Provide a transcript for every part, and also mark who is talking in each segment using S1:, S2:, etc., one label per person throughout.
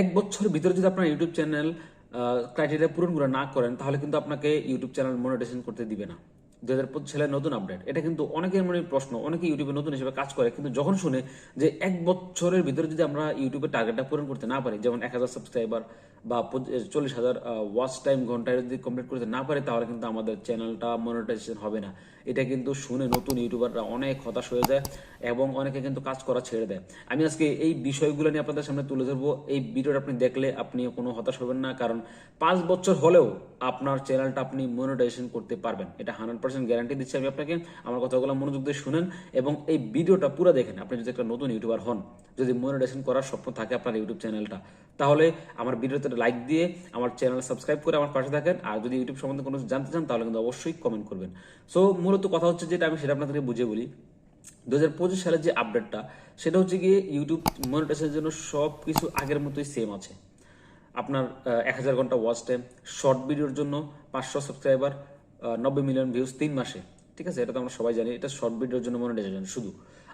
S1: এক বছরের ভিতরে যদি আপনার ইউটিউব চ্যানেল ক্রাইটেরিয়া পূরণ করে না করেন, তাহলে কিন্তু আপনাকে ইউটিউব চ্যানেল মনিটাইজেশন করতে দিবে না। দু হাজার পঁচিশ নতুন আপডেট এটা কিন্তু অনেকের মনে প্রশ্ন, অনেকে ইউটিউবে নতুন হিসেবে কাজ করে, কিন্তু যখন শুনে যে এক বছরের ভিতরে যদি আমরা ইউটিউবের টার্গেটটা পূরণ করতে না পারি, যেমন এক হাজার সাবস্ক্রাইবার বা চল্লিশ হাজার ওয়াচ টাইম ঘন্টায় যদি কমপ্লিট করতে না পারে, তাহলে কিন্তু আমাদের চ্যানেলটা মনিটাইজেশন হবে না। এটা কিন্তু শুনে নতুন ইউটিউবাররা অনেক হতাশ হয়ে যায় এবং অনেকে কিন্তু কাজ করা ছেড়ে দেয়। আমি আজকে এই বিষয়গুলো নিয়ে আপনাদের সামনে তুলে ধরবো। এই ভিডিওটা আপনি দেখলে আপনি কোনো হতাশ হবেন না, কারণ পাঁচ বছর হলেও আপনার চ্যানেলটা আপনি মনিটাইজেশন করতে পারবেন। এটা হান্ড্রেড পার্সেন্ট গ্যারান্টি দিচ্ছি আমি আপনাকে। আমার কথাগুলো মনোযোগ দিয়ে শুনেন এবং এই ভিডিওটা পুরো দেখেন। আপনি যদি একটা নতুন ইউটিউবার হন, যদি মনিটাইজেশন করার স্বপ্ন থাকে আপনার ইউটিউব চ্যানেলটা তাহলে আমার ভিডিওতে লাইক দিয়ে আমার চ্যানেল সাবস্ক্রাইব করে আমার পাশে থাকেন। আর যদি ইউটিউব সম্বন্ধে কোনো জানতে চান, তাহলে কিন্তু অবশ্যই কমেন্ট করবেন। সো মূলত কথা হচ্ছে যেটা, আমি সেটা আপনাদেরকে বুঝে বলি। দু হাজার পঁচিশ সালের যে আপডেটটা সেটা হচ্ছে গিয়ে ইউটিউব মনিটাইজেশনের জন্য সব কিছু আগের মতোই সেম আছে। আপনার এক হাজার ঘণ্টা ওয়াচ টাইম শর্ট ভিডিওর জন্য পাঁচশো সাবস্ক্রাইবার নব্বই মিলিয়ন ভিউজ তিন মাসে। ঠিক আছে? এটা তো আমরা সবাই জানি, এটা শর্ট ভিডিওর জন্য মনিটাইজেশন শুধু।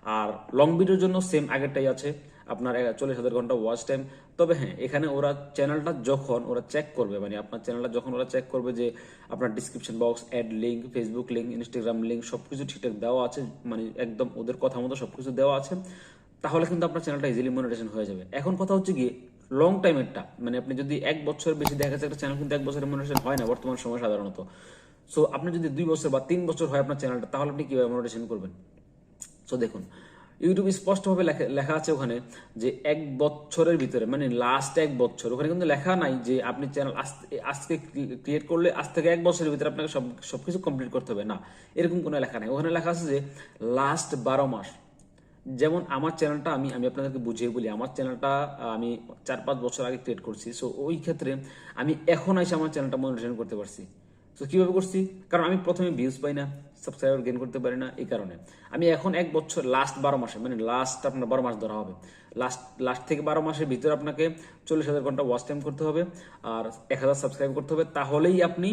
S1: আর লং ভিডিওর জন্য সেম আগেরটাই আছে, আপনার চল্লিশ হাজার ঘণ্টা ওয়াচ টাইম তবে হ্যাঁ এখানে ওরা চ্যানেলটা যখন ওরা চেক করবে মানে আপনার চ্যানেলটা যখন ওরা চেক করবে যে আপনার description box add link Facebook link Instagram link সব কিছু ঠিকঠাক দেওয়া আছে মানে একদম ওদের কথা মতো সব কিছু দেওয়া আছে, তাহলে কিন্তু আপনার চ্যানেলটা ইজিলি মনিটাইজেশন হয়ে যাবে। এখন কথা হচ্ছে গিয়ে লং টাইমেরটা মানে আপনি যদি এক বছর বেশি দেখা যাচ্ছে, একটা চ্যানেল কিন্তু এক বছরের মনিটাইজেশন হয় না, বর্তমান সময় সাধারণত। সো আপনি যদি দুই বছর বা তিন বছর হয় আপনার চ্যানেলটা তাহলে আপনি কীভাবে মনিটাইজেশন করবেন? সো দেখুন ইউটিউব স্পষ্টভাবে লেখা আছে ওখানে যে এক বছরের ভিতরে মানে লাস্ট এক বছর। ওখানে কিন্তু লেখা নাই যে আপনি চ্যানেল আজকে ক্রিয়েট করলে আজ থেকে এক বছরের ভিতরে আপনাকে সব, সবকিছু কমপ্লিট করতে হবে। না, এরকম কোনো লেখা নাই। ওখানে লেখা আছে যে লাস্ট বারো মাস। যেমন আমার চ্যানেলটা আমি আমি আপনাদেরকে বুঝিয়ে বলি, আমার চ্যানেলটা আমি চার পাঁচ বছর আগে ক্রিয়েট করছি। সো ওই ক্ষেত্রে আমি এখন এসে আমার চ্যানেলটা মনিটাইজেশন করতে পারছি। তো কীভাবে করছি? কারণ আমি প্রথমে ভিউজ পাই না। সাবস্ক্রাইবার গেন করতে পারি না এই কারণে। আমি এখন এক বছর লাস্ট বারো মাসে মানে লাস্ট আপনার বারো মাস ধরা হবে। লাস্ট লাস্ট থেকে বারো মাসের ভিতরে আপনাকে চল্লিশ হাজার ঘণ্টা ওয়াচ টাইম করতে হবে আর এক হাজার সাবস্ক্রাইব করতে হবে। তাহলেই আপনি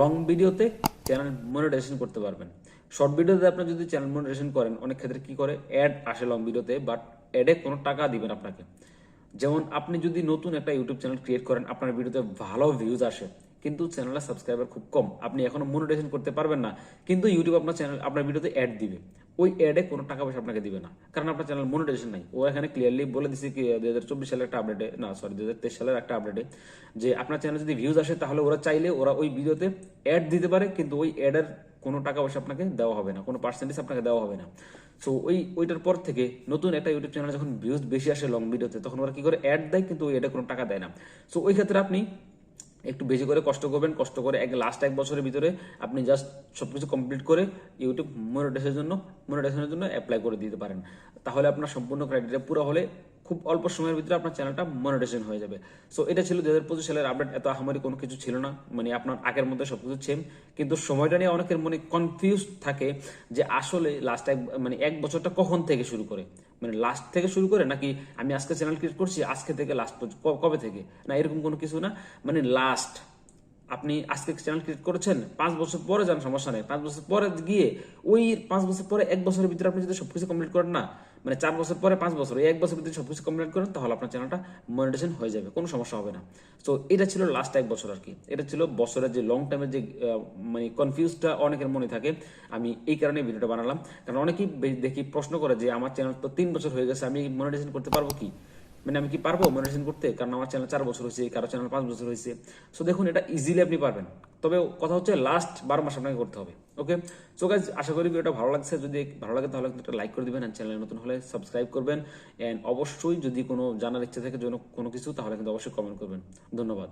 S1: লং ভিডিওতে চ্যানেল মনিটাইজেশন করতে পারবেন। শর্ট ভিডিওতে আপনি যদি চ্যানেল মনিটাইজেশন করেন, অনেক ক্ষেত্রে কি করে? অ্যাড আসে লং ভিডিওতে বাট অ্যাডে কোনো টাকা দিবেন আপনাকে। যেমন আপনি যদি নতুন একটা ইউটিউব চ্যানেল ক্রিয়েট করেন, আপনার ভিডিওতে ভালো ভিউজ আসে। কিন্তু চ্যানেলের সাবস্ক্রাইবার খুব কম। আপনি এখনও মনিটাইজেশন করতে পারবেন না, কিন্তু ইউটিউব আপনার চ্যানেল আপনার ভিডিওতে অ্যাড দিবে। ওই অ্যাডে কোনো টাকা পয়সা আপনাকে দিবে না, কারণ আপনার চ্যানেল মনিটাইজেশন নাই। ও এখানে ক্লিয়ারলি বলে দিচ্ছে কি দুই হাজার চব্বিশ সালের একটা আপডেটে না সরি দুই হাজার তেইশ সালের একটা আপডেটে যে আপনার চ্যানেল যদি ভিউজ আসে, তাহলে ওরা চাইলে ওরা ওই ভিডিওতে অ্যাড দিতে পারে, কিন্তু ওই অ্যাডের কোনো টাকা পয়সা আপনাকে দেওয়া হবে না, কোনো পার্সেন্টেজ আপনাকে দেওয়া হবে না। সো ওই, ওইটার পর থেকে নতুন একটা ইউটিউব চ্যানেল যখন ভিউজ বেশি আসে লং ভিডিওতে তখন ওরা কি করে অ্যাড দেয়, কিন্তু ওই অ্যাডে কোনো টাকা দেয় না। সো ওই ক্ষেত্রে আপনি একটু বেশি করে কষ্ট করবেন, কষ্ট করে এক লাস্ট এক বছরের ভিতরে আপনি জাস্ট সব কিছু কমপ্লিট করে ইউটিউব মনিটাইজের জন্য মনিটাইজেশনের জন্য অ্যাপ্লাই করে দিতে পারেন। তাহলে আপনার সম্পূর্ণ ক্রাইটেরিয়া পুরো হলে খুব অল্প সময়ের ভিতরে আপনার চ্যানেলটা মনিটাইজেশন হয়ে যাবে। সো এটা ছিল দু হাজার পঁচিশ সালের আপডেট এত আহামারি কোনো কিছু ছিল না। মানে আপনার আগের মধ্যে সব কিছু সেম কিন্তু সময়টা নিয়ে অনেকের মনে কনফিউজ থাকে যে আসলে লাস্ট এক মানে এক বছরটা কখন থেকে শুরু করে? মানে লাস্ট থেকে শুরু করে নাকি আমি আজকে চ্যানেল ক্রিয়েট করছি, আজকে থেকে লাস্ট কবে থেকে? না এরকম কোনো কিছু না? মানে লাস্ট আপনি আজকে চ্যানেল ক্রিয়েট করেছেন, পাঁচ বছর পরে যান, সমস্যা নেই। পাঁচ বছর পরে গিয়ে ওই পাঁচ বছর পরে এক বছরের ভিতরে আপনি যদি সবকিছু কমপ্লিট করেন না মানে চার বছর পরে পাঁচ বছর এক বছর ভিতরে সবকিছু কমপ্লিট করেন, তাহলে আপনার চ্যানেলটা মনিটেশন হয়ে যাবে, কোনো সমস্যা হবে না। তো এটা ছিল লাস্ট এক বছর আর কি। এটা ছিল বছরের যে লং টাইমের যে মানে কনফিউজটা অনেকের মনে থাকে। আমি এই কারণে ভিডিওটা বানালাম। কারণ অনেকেই দেখি প্রশ্ন করে যে, আমার চ্যানেল তো তিন বছর হয়ে গেছে, আমি মনিটেশন করতে পারব কি? মানে আমি কি পারব মনিটাইজেশন করতে? কারণ আমার চ্যানেল চার বছর হয়েছে, কারও চ্যানেল পাঁচ বছর হয়েছে। সো দেখুন, এটা ইজিলি আপনি পারবেন। তবে কথা হচ্ছে লাস্ট বারো মাস আপনাকে করতে হবে ওকে সো গাইজ আশা করি ভিডিওটা ভালো লাগছে। যদি ভালো লাগে তাহলে কিন্তু একটা লাইক করে দিবেন অ্যান্ড চ্যানেল নতুন হলে সাবস্ক্রাইব করবেন। অ্যান্ড অবশ্যই যদি কোনো জানার ইচ্ছে থাকে কোনো কিছু, তাহলে কিন্তু অবশ্যই কমেন্ট করবেন। ধন্যবাদ।